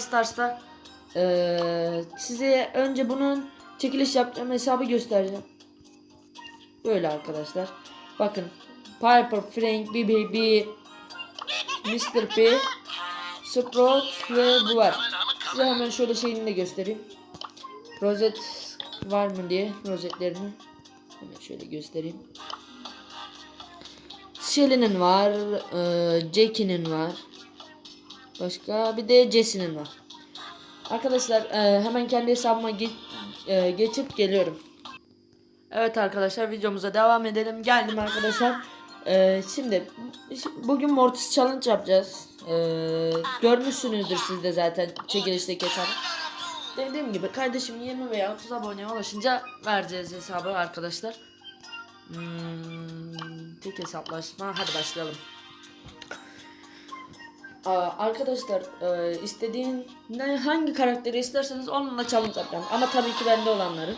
Stars'ta eee, size önce bunun çekiliş yapacağım hesabı göstereceğim. Böyle arkadaşlar. Bakın. Piper, Frank, BBB, Mr. P, Sprout ve bu var. Size hemen şöyle şeyini de göstereyim. Rozet var mı diye rozetlerini. Hemen şöyle göstereyim. Shelly'nin var. eee, Jackie'nin var. Başka bir de Jesse'nin var. Arkadaşlar e, hemen kendi hesabıma ge- e, geçip geliyorum. Evet arkadaşlar videomuza devam edelim. Geldim arkadaşlar. E, şimdi bugün Mortis Challenge yapacağız. E, görmüşsünüzdür siz de zaten çekilişteki hesabı. Dediğim gibi kardeşim 20 veya 30 aboneye ulaşınca vereceğiz hesabı arkadaşlar. Hmm, tek hesaplaşma. Hadi başlayalım. Arkadaşlar e, istediğin ne hangi karakteri isterseniz onunla challenge yapacağım. Ama tabii ki bende olanları.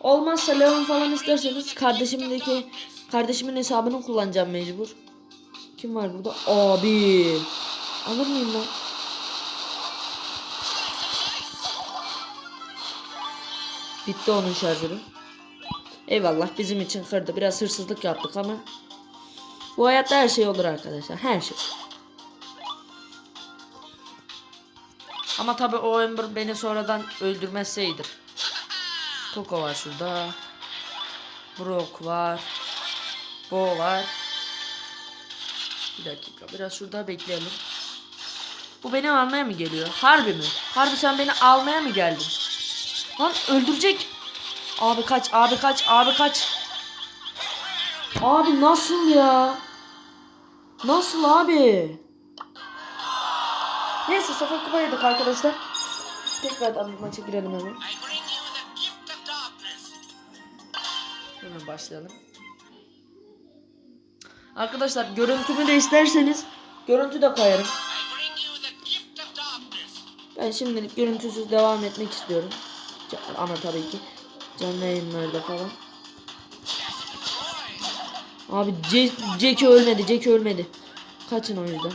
Olmazsa Leon falan isterseniz kardeşimdeki kardeşimin hesabını kullanacağım mecbur. Kim var burada? Abi. Alır mıyım lan? Bitti onun şarjörü. Eyvallah bizim için kırdı. Biraz hırsızlık yaptık ama bu hayatta her şey olur arkadaşlar. Her şey. Ama tabi o Ember beni sonradan öldürmezseydir. Poco var şurada. Brock var. Bo var. Bir dakika biraz şurada bekleyelim. Bu beni almaya mı geliyor? Harbi mi? Harbi sen beni almaya mı geldin? Lan öldürecek. Abi kaç, abi kaç, abi kaç. Abi nasıl ya? Nasıl abi? Neyse sıfır kupa yedik arkadaşlar. Tekrardan bir maça girelim hemen. Hemen başlayalım. Arkadaşlar görüntümü de isterseniz görüntü de koyarım. Ben şimdilik görüntüsüz devam etmek istiyorum. Ama tabii ki canlı yayınlarda falan. Abi Jackie ölmedi, Jackie ölmedi. Kaçın o yüzden.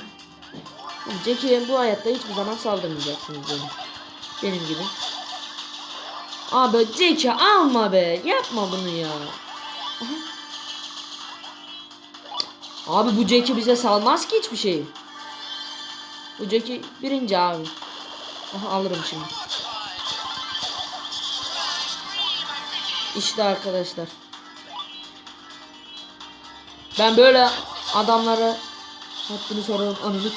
Jackie'ye bu hayatta hiçbir zaman saldırmayacaksınız benim. Benim gibi. Abi Jackie alma be. Yapma bunu ya. Abi bu Jackie bize salmaz ki hiçbir şeyi. Bu Jackie birinci abi. Aha alırım şimdi. İşte arkadaşlar. Ben böyle adamlara haddini sorarım anını.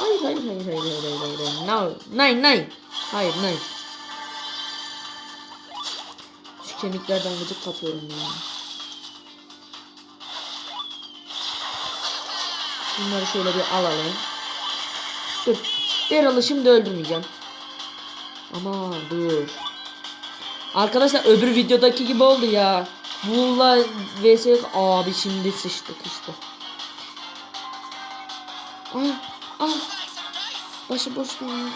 Hayır hayır hayır hayır hayır hayır hayır. hayır. No. Nein nein. Hayır nein. Şu kemiklerden gıcık kapıyorum ya. Bunları şöyle bir alalım. Dur. Daryl'ı şimdi öldürmeyeceğim. Ama dur. Arkadaşlar öbür videodaki gibi oldu ya. Bull'la vs abi şimdi sıçtık işte. Ah ah. Başı boş değil.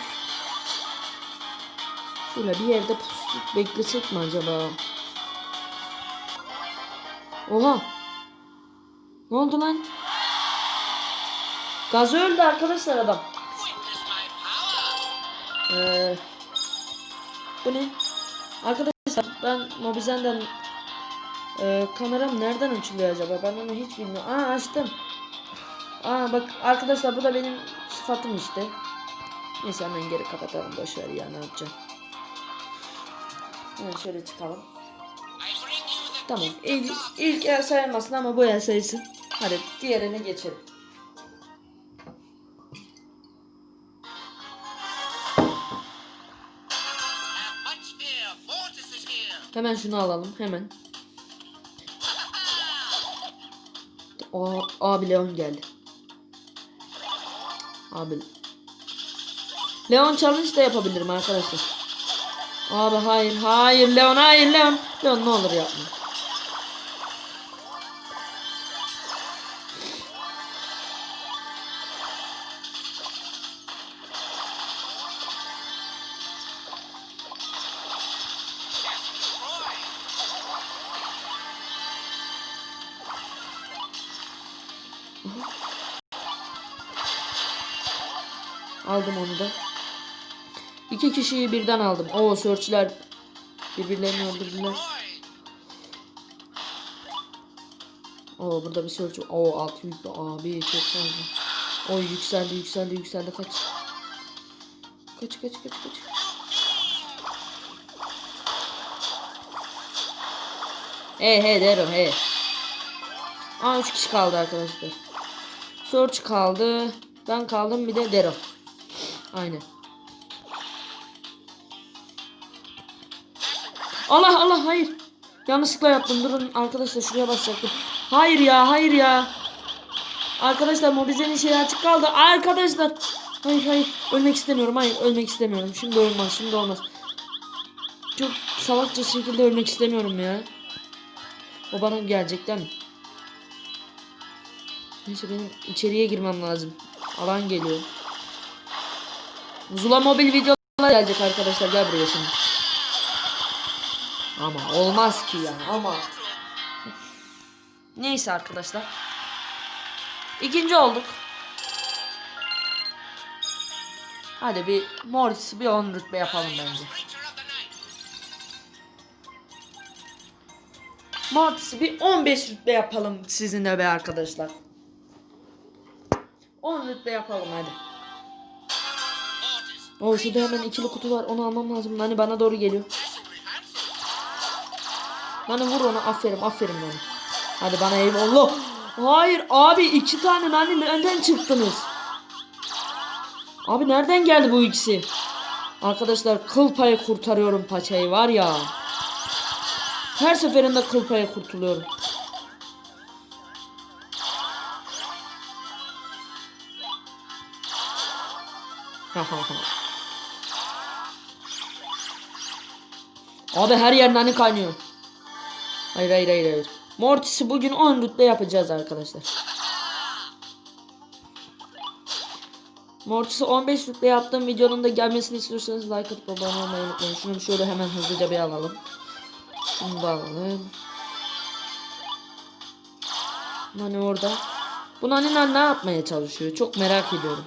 Şöyle bir yerde pusu beklesek mi acaba? Oha. Ne oldu lan? Gaz öldü arkadaşlar adam. Ee, bu ne? Arkadaşlar ben Mobizen'den e, kameram nereden açılıyor acaba? Ben onu hiç bilmiyorum. Aa açtım. Aa bak arkadaşlar bu da benim sıfatım işte. Neyse hemen geri kapatalım boşver ya ne yapacağım. Hemen şöyle çıkalım. Tamam ilk, ilk el sayılmasın ama bu el sayılsın. Hadi diğerine geçelim. Hemen şunu alalım hemen. Aa, abi Leon geldi. Abi. Leon challenge da yapabilirim arkadaşlar. Abi hayır hayır Leon hayır Leon. Leon ne olur yapma. Destroy. Aldım onu da. İki kişiyi birden aldım. Oo searchler birbirlerini öldürdüler. Oo burada bir search. Oo altı yüklü abi çok fazla. Oy yükseldi yükseldi yükseldi kaç. Kaç kaç kaç kaç. Hey hey derim hey. Aa 3 kişi kaldı arkadaşlar. Search kaldı. Ben kaldım bir de Dero. Aynen. Allah Allah hayır. Yanlışlıkla yaptım. Durun arkadaşlar şuraya basacaktım. Hayır ya hayır ya. Arkadaşlar mobizenin şeyi açık kaldı. Arkadaşlar. Hayır hayır. Ölmek istemiyorum. Hayır ölmek istemiyorum. Şimdi olmaz. Şimdi olmaz. Çok salakça şekilde ölmek istemiyorum ya. O bana gelecek değil mi? Neyse benim içeriye girmem lazım. Alan geliyor. Zula mobil videolar gelecek arkadaşlar. Gel buraya şimdi. Ama olmaz ki ya. Ama. Neyse arkadaşlar. İkinci olduk. Hadi bir Morris'i bir 10 rütbe yapalım bence. Mortis'i bir 15 rütbe yapalım sizinle be arkadaşlar. 10 rütbe yapalım hadi. Oo şurada hemen ikili kutu var onu almam lazım. Nani bana doğru geliyor. Nani vur onu aferin aferin Nani. Hadi bana eyvallah. Hayır abi iki tane Nani nereden çıktınız? Abi nereden geldi bu ikisi? Arkadaşlar kıl payı kurtarıyorum paçayı var ya. Her seferinde kıl payı kurtuluyorum. Abi her yer nani kaynıyor. Hayır hayır hayır hayır. Mortis'i bugün 10 rütbe yapacağız arkadaşlar. Mortis'i 15 rütbe yaptığım videonun da gelmesini istiyorsanız like atıp abone olmayı unutmayın. Şunu şöyle hemen hızlıca bir alalım. Şunu da alalım. Nani orada. Bu Nani'ler ne yapmaya çalışıyor? Çok merak ediyorum.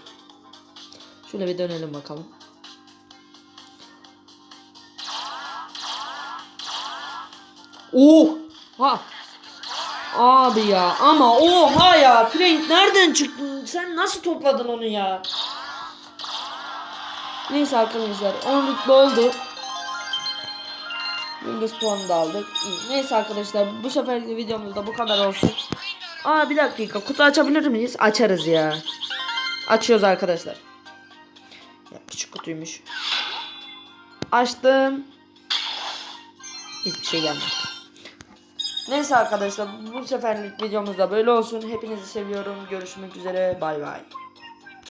Şöyle bir dönelim bakalım. Oo! Ha! Abi ya ama oha ya Frank nereden çıktın? Sen nasıl topladın onu ya? Neyse arkadaşlar 10 rütbe oldu. Yıldız puanı da aldık. İyi. Neyse arkadaşlar bu seferki videomuz da bu kadar olsun. Aa bir dakika kutu açabilir miyiz? Açarız ya. Açıyoruz arkadaşlar. Ya, küçük kutuymuş. Açtım. Hiçbir şey gelmedi. Neyse arkadaşlar bu seferlik videomuz da böyle olsun. Hepinizi seviyorum. Görüşmek üzere. Bay bay.